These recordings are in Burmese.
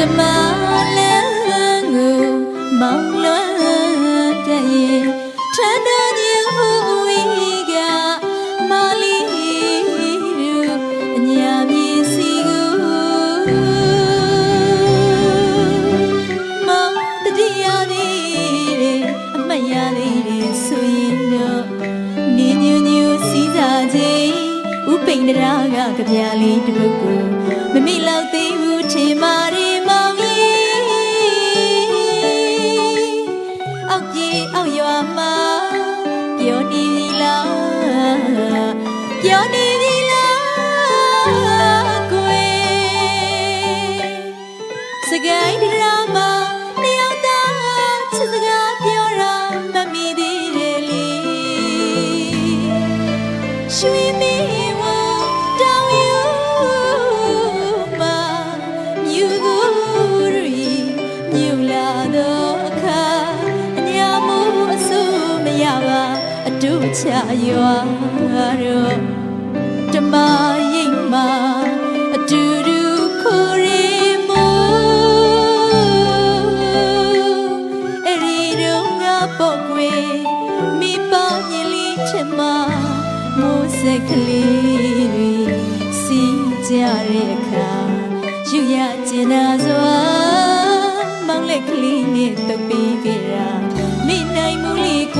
မောင်လွန်းတဲ့ရင်ထန်တော်ကြီးဟူဝီကမာလီရူအညာမြေစီကူမောင်တတိယသေးတယ်အမတ်ရသေးတယ်ဆိုရင်တော့နေညူညူစီးစားခြင်းဥပိန်ဒရာကကြပြလေးတစ်ပုဒ်ကိုမမိလောက် ခါအညာမှုအဆူမရပါအတူချရွာတော့ဓမ္မရိပ်မှာ လေးတွေစီးကြတဲ့အခါယူရကျင်နာစွာမောင်လက်ကလေးနဲ့တုပ်ပြီးခဲ့တာမိနိုင်မှုလေးကွ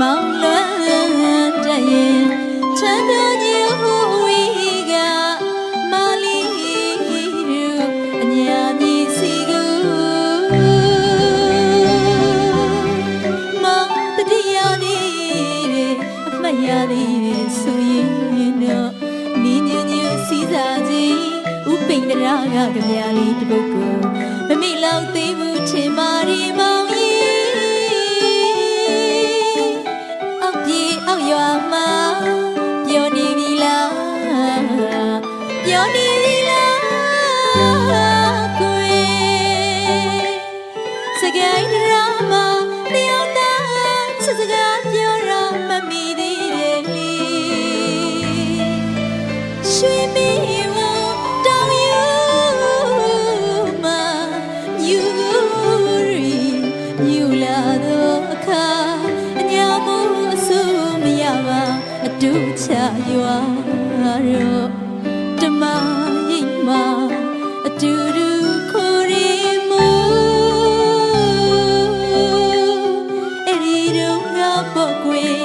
မောင်လွန်းတဲ့ရင်ချမ်းတော်ကြီးဟူဝီကမာလီရူအညာမြေစီကူမောင်တတိယလေးအမှတ်ရသေးတယ်ဆိုရင်တော့နီညူညူစီးစားခြင်းဥပိန်ဒရာကကြပြလေးတစ်ပုဒ်ကိုမမိလောက်သေးဘူးထင်ပါရီမောင် ရွာမှာပြောနေပြီလားပြောနေပြီလားကွယ်စကိုင်းဒရာမှာတယောက်သားချစ်စကားပြောတာမမီသေးတယ်လေရွှေမီ ရွာတော့ဓမ္မရိပ်မှာအတူတူခိုးရီမို့အဲ့ဒီတော့ငါပေါ့ကွယ်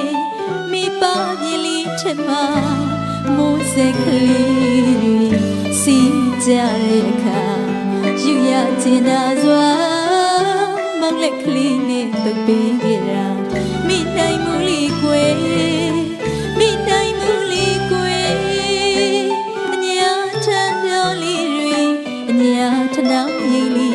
မိပါမြင်လေးထက်မှာမိုးစက်ကလေးတွေစီးကြတဲ့အခါယူရကျင်နာစွာမောင်လက်ကလေးနဲ့တုပ်ပေးကြ 回忆里